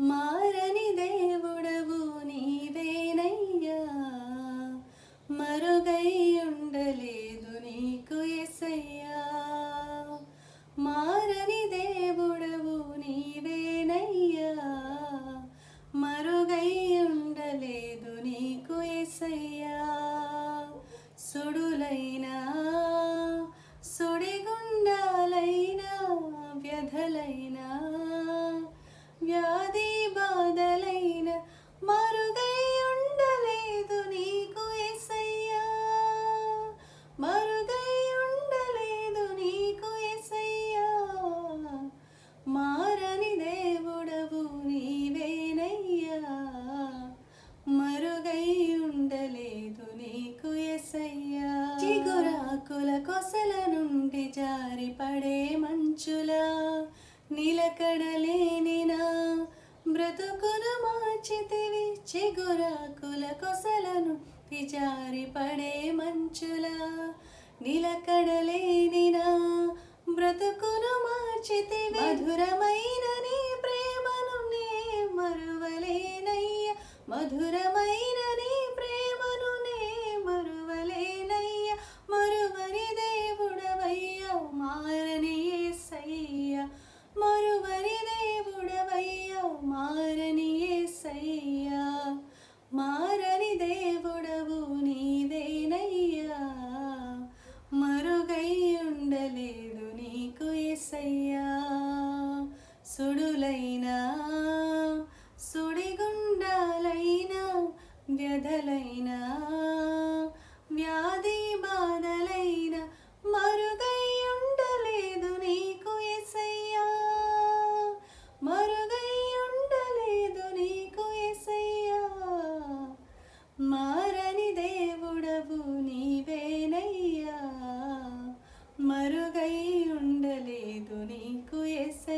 మారని దేవుడవు నీవేనయ్యా. మరుగై ఉండలేదు నీకు ఎసయ్యా. మారని దేవుడవు నీవేనయ్యా. మరుగై ఉండలేదు నీకు ఎసయ్యా. సుడులైనా సుడిగుండాలైనా వ్యధలైనా పడే మంచులా నిలకడలేనినా బ్రతుకును మార్చితివి చిగురాకుల కొసలను పిజారి పడే మంచులా నిలకడలేనినా బ్రతుకును మార్చితివి. మధురమైన నీ ప్రేమను నే మరువలేనయ్య. మధురమ దేవుడవు నీవేనయ్యా మరుగై ఉండలేదు నీకు ఎసయ్యా. సుడులై agradecer